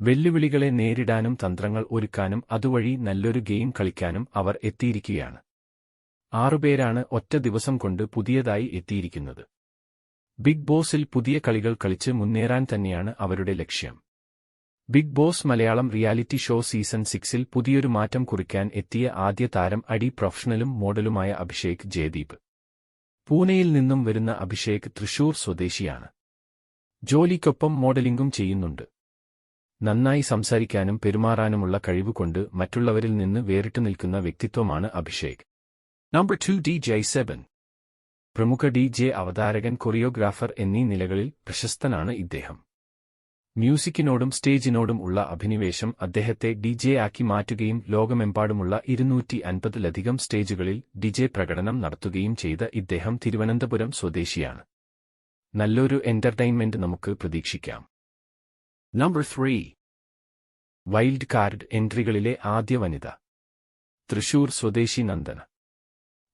വെല്ലുവിളികളെ നേരിടാനും തന്ത്രങ്ങൾ ഒരുക്കാനും അതുവഴി നല്ലൊരു ഗെയിം കളിക്കാനും അവർ എത്തിയിരിക്കുകയാണ്. ആറുപേരാണ് ഒറ്റ ദിവസം കൊണ്ട് പുതിയതായി എത്തിയിരിക്കുന്നത്. ബിഗ് ബോസിൽ പുതിയ കളികൾ കളിച്ച് മുന്നേറാൻ തന്നെയാണ് അവരുടെ ലക്ഷ്യം. Big Boss Malayalam reality show season സിക്സിൽ പുതിയൊരു മാറ്റം കുറിക്കാൻ എത്തിയ ആദ്യ താരം അടി പ്രൊഫഷണലും മോഡലുമായ അഭിഷേക് ജയദീപ്. പൂനെയിൽ നിന്നും വരുന്ന അഭിഷേക് തൃശൂർ സ്വദേശിയാണ്. ജോലിക്കൊപ്പം മോഡലിംഗും ചെയ്യുന്നുണ്ട്. നന്നായി സംസാരിക്കാനും പെരുമാറാനുമുള്ള കഴിവ് കൊണ്ട് മറ്റുള്ളവരിൽ നിന്ന് വേറിട്ടു നിൽക്കുന്ന വ്യക്തിത്വമാണ് Abhishek. Number two D J seven പ്രമുഖ ഡി ജെ അവതാരകൻ കൊറിയോഗ്രാഫർ എന്നീ നിലകളിൽ പ്രശസ്തനാണ് ഇദ്ദേഹം. മ്യൂസിക്കിനോടും സ്റ്റേജിനോടും ഉള്ള അഭിനിവേശം അദ്ദേഹത്തെ ഡി ജെ ആക്കി മാറ്റുകയും ലോകമെമ്പാടുമുള്ള ഇരുന്നൂറ്റി അൻപതിലധികം സ്റ്റേജുകളിൽ ഡി ജെ പ്രകടനം നടത്തുകയും ചെയ്ത ഇദ്ദേഹം തിരുവനന്തപുരം സ്വദേശിയാണ്. നല്ലൊരു എന്റർടൈൻമെന്റ് നമുക്ക് പ്രതീക്ഷിക്കാം. നമ്പർ ത്രീ വൈൽഡ് കാർഡ് എൻട്രികളിലെ ആദ്യ വനിത. തൃശൂർ സ്വദേശി നന്ദന.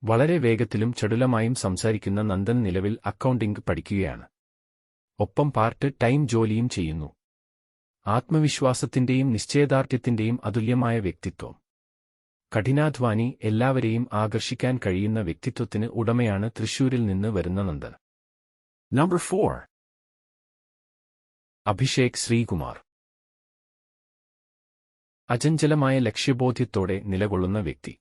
വളരെ വേഗത്തിലും ചടുലമായും സംസാരിക്കുന്ന നന്ദൻ നിലവിൽ അക്കൗണ്ടിംഗ് പഠിക്കുകയാണ്. ഒപ്പം പാർട്ട് ടൈം ജോലിയും ചെയ്യുന്നു. ആത്മവിശ്വാസത്തിന്റെയും നിശ്ചയദാർഢ്യത്തിന്റെയും അതുല്യമായ വ്യക്തിത്വം. കഠിനാധ്വാനി എല്ലാവരെയും ആകർഷിക്കാൻ കഴിയുന്ന വ്യക്തിത്വത്തിന് ഉടമയാണ് തൃശൂരിൽ നിന്ന് വരുന്ന Nandan. Number four Abhishek Sreekumar. അചഞ്ചലമായ ലക്ഷ്യബോധ്യത്തോടെ നിലകൊള്ളുന്ന വ്യക്തി.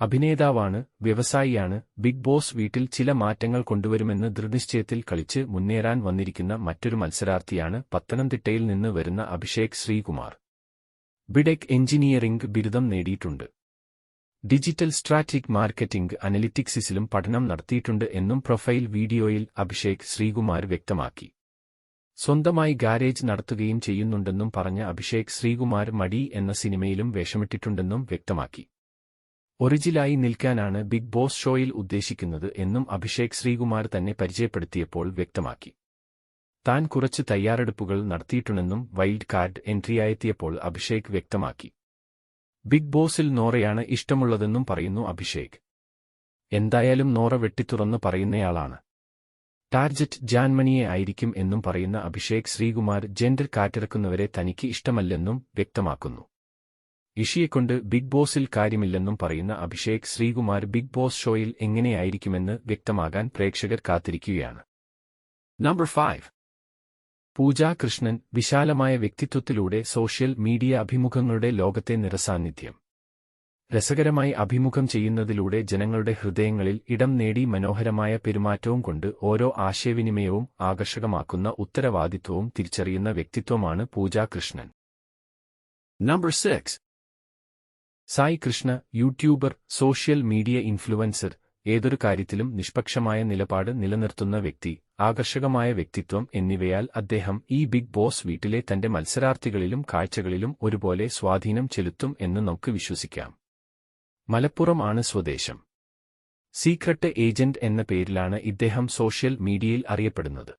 അഭിനേതാവാണ് വ്യവസായിയാണ് ബിഗ് ബോസ് വീട്ടിൽ ചില മാറ്റങ്ങൾ കൊണ്ടുവരുമെന്ന് ദൃഢനിശ്ചയത്തിൽ കളിച്ച് മുന്നേറാൻ വന്നിരിക്കുന്ന മറ്റൊരു മത്സരാർത്ഥിയാണ് പത്തനംതിട്ടയിൽ നിന്ന് വരുന്ന അഭിഷേക് ശ്രീകുമാർ. ബിഡെക് എഞ്ചിനീയറിംഗ് ബിരുദം നേടിയിട്ടുണ്ട്. ഡിജിറ്റൽ സ്ട്രാറ്റിക് മാർക്കറ്റിംഗ് അനലിറ്റിക്സിലും പഠനം നടത്തിയിട്ടുണ്ട് എന്നും പ്രൊഫൈൽ വീഡിയോയിൽ അഭിഷേക് ശ്രീകുമാർ വ്യക്തമാക്കി. സ്വന്തമായി ഗാരേജ് നടത്തുകയും ചെയ്യുന്നുണ്ടെന്നും പറഞ്ഞ അഭിഷേക് ശ്രീകുമാർ മടി എന്ന സിനിമയിലും വേഷമിട്ടിട്ടുണ്ടെന്നും വ്യക്തമാക്കി. ഒറിജിലായി നിൽക്കാനാണ് ബിഗ് ബോസ് ഷോയിൽ ഉദ്ദേശിക്കുന്നത് എന്നും അഭിഷേക് ശ്രീകുമാർ തന്നെ പരിചയപ്പെടുത്തിയപ്പോൾ വ്യക്തമാക്കി. താൻ കുറച്ച് തയ്യാറെടുപ്പുകൾ നടത്തിയിട്ടുണ്ടെന്നും വൈൽഡ് കാർഡ് എൻട്രിയായെത്തിയപ്പോൾ അഭിഷേക് വ്യക്തമാക്കി. ബിഗ് ബോസിൽ നോറയാണ് ഇഷ്ടമുള്ളതെന്നും പറയുന്നു അഭിഷേക്. എന്തായാലും നോറ വെട്ടിത്തുറന്ന് പറയുന്നയാളാണ്. ടാർജറ്റ് ജാൻമണിയെ ആയിരിക്കും എന്നും പറയുന്ന അഭിഷേക് ശ്രീകുമാർ ജെൻഡർ കാറ്റിറക്കുന്നവരെ തനിക്ക് ഇഷ്ടമല്ലെന്നും വ്യക്തമാക്കുന്നു. ഇഷിയെക്കൊണ്ട് ബിഗ് ബോസിൽ കാര്യമില്ലെന്നും പറയുന്ന അഭിഷേക് ശ്രീകുമാർ ബിഗ് ബോസ് ഷോയിൽ എങ്ങനെയായിരിക്കുമെന്ന് വ്യക്തമാകാൻ പ്രേക്ഷകർ കാത്തിരിക്കുകയാണ്. നമ്പർ ഫൈവ് പൂജ കൃഷ്ണൻ വിശാലമായ വ്യക്തിത്വത്തിലൂടെ സോഷ്യൽ മീഡിയ അഭിമുഖങ്ങളുടെ ലോകത്തെ നിറസാന്നിധ്യം. രസകരമായി അഭിമുഖം ചെയ്യുന്നതിലൂടെ ജനങ്ങളുടെ ഹൃദയങ്ങളിൽ ഇടം നേടി മനോഹരമായ പെരുമാറ്റവും കൊണ്ട് ഓരോ ആശയവിനിമയവും ആകർഷകമാക്കുന്ന ഉത്തരവാദിത്വവും തിരിച്ചറിയുന്ന വ്യക്തിത്വമാണ് Poojakrishnan. Number six Sai Krishna YouTuber social media influencer ഏതൊരു കാര്യത്തിലും നിഷ്പക്ഷമായ നിലപാട് നിലനിർത്തുന്ന വ്യക്തി ആകർഷകമായ വ്യക്തിത്വം എന്നിവയാൽ അദ്ദേഹം ഈ ബിഗ് ബോസ് വീട്ടിലെ തന്റെ മത്സരാർത്ഥികളിലും കാഴ്ചകളിലും ഒരുപോലെ സ്വാധീനം ചെലുത്തും എന്ന് നമുക്ക് വിശ്വസിക്കാം. മലപ്പുറം ആണ് സ്വദേശം. സീക്രട്ട് ഏജന്റ് എന്ന പേരിലാണ് ഇദ്ദേഹം സോഷ്യൽ മീഡിയയിൽ അറിയപ്പെടുന്നത്.